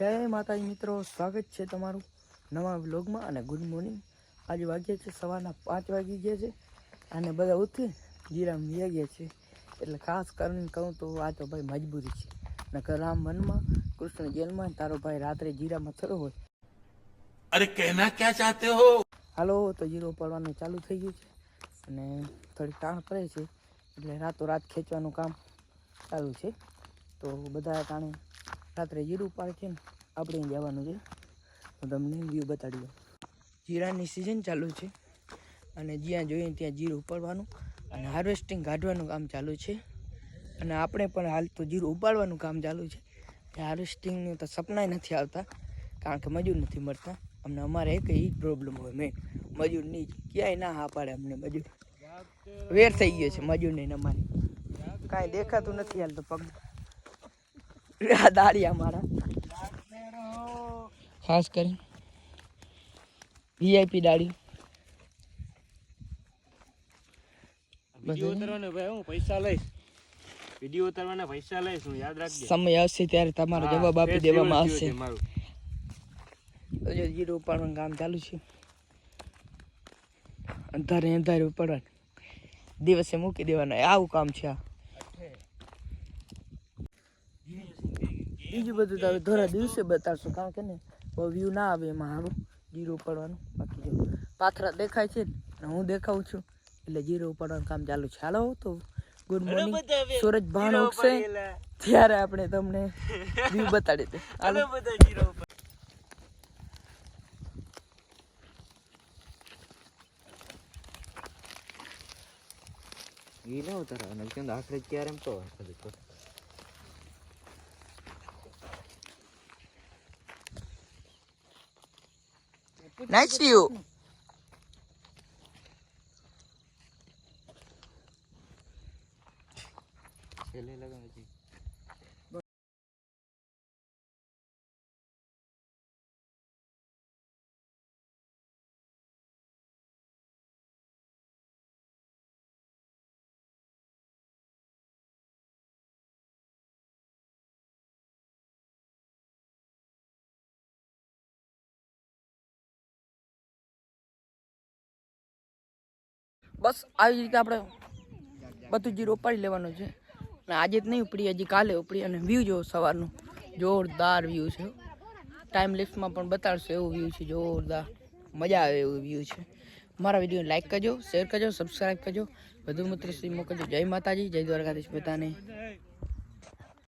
જય માતાજી મિત્રો સ્વાગત છે તમારું નવા વ્લોગમાં અને ગુડ મોર્નિંગ આજે વાગ્યા છે સવારના પાંચ વાગી ગયા છે અને બધા ઉઠી જીરામ વ્યા ગયા છે. એટલે ખાસ કરીને કહું તો આ તો ભાઈ મજબૂરી છે. નકર રામ મનમાં કૃષ્ણ જેલમાં તારો ભાઈ રાત્રે જીરામાં થયો હોય. અરે કહેના ક્યાં ચાહતે હો? હાલો તો જીરો પડવાનું ચાલુ થઈ ગયું છે અને થોડી તાણ પડે છે. એટલે રાતો રાત ખેંચવાનું કામ ચાલુ છે. તો બધા તાણે રાત્રે જીરું પાડે છે ને, આપણે જવાનું છે. હું તમને વ્યૂ બતાડી દઉં. જીરાની સિઝન ચાલુ છે અને જ્યાં જોઈએ ત્યાં જીરું ઉપાડવાનું અને હાર્વેસ્ટિંગ કાઢવાનું કામ ચાલુ છે. અને આપણે પણ હાલ તો જીરું ઉપાડવાનું કામ ચાલુ છે. હાર્વેસ્ટિંગનું તો સપનાય નથી આવતા, કારણ કે મજૂર નથી મળતા અમને અમારે એક એ જ પ્રોબ્લેમ હોય મેન મજૂર નહીં ક્યાંય ના હા પાડે અમને મજૂર. વેર થઈ ગયો છે મજૂર નહીં અમારે. કાંઈ દેખાતું નથી હાલ તો પગ. આ મારા ખાસ કરી વીઆઈપી દાળી. વીડિયો ઉતારવાના ભાઈ હું પૈસા લઈશ. વીડિયો ઉતારવાના પૈસા લઈશ હું યાદ રાખજે. સમય આવશે ત્યારે તમારો જવાબ આપી દેવામાં આવશે. મારું. ઉપાડવાનું કામ ચાલુ છે. અંધારે અંધારે ઉપાડવાનું. દિવસે મૂકી દેવાનું આવું કામ છે આ. બીજું બધું તો હવે ધોરા દિવસે બતાવશું કારણ કે ને બહુ વ્યૂ ના આવે એમાં સારું જીરો ઉપાડવાનું બાકી જો પાથરા દેખાય છે ને હું દેખાઉં છું એટલે જીરો ઉપાડવાનું કામ ચાલુ છે. હાલો તો ગુડ મોર્નિંગ સૂરજ ભાન ઉગશે ત્યારે આપણે તમને વ્યૂ બતાડી દે. હાલો ઈ ન ઉતારવાના કેમ આખરે ક્યારે એમ તો. Nice view. you. બસ આવી રીતે આપણે બધું જીરો ઉપાડી લેવાનું છે. અને આજે જ નહીં ઉપડી, હજી કાલે ઉપડી અને વ્યૂ જો સવારનું. જોરદાર વ્યૂ છે ટાઈમ લિફ્ટમાં પણ બતાડશે એવું વ્યૂ છે, જોરદાર. મજા આવે એવું વ્યૂ છે. મારા વીડિયો લાઈક કરજો શેર કરજો સબસ્ક્રાઈબ કરજો. વધુ મિત્રો સુધી મોકલજો. જય માતાજી, જય દ્વારકાધીશ બધાને.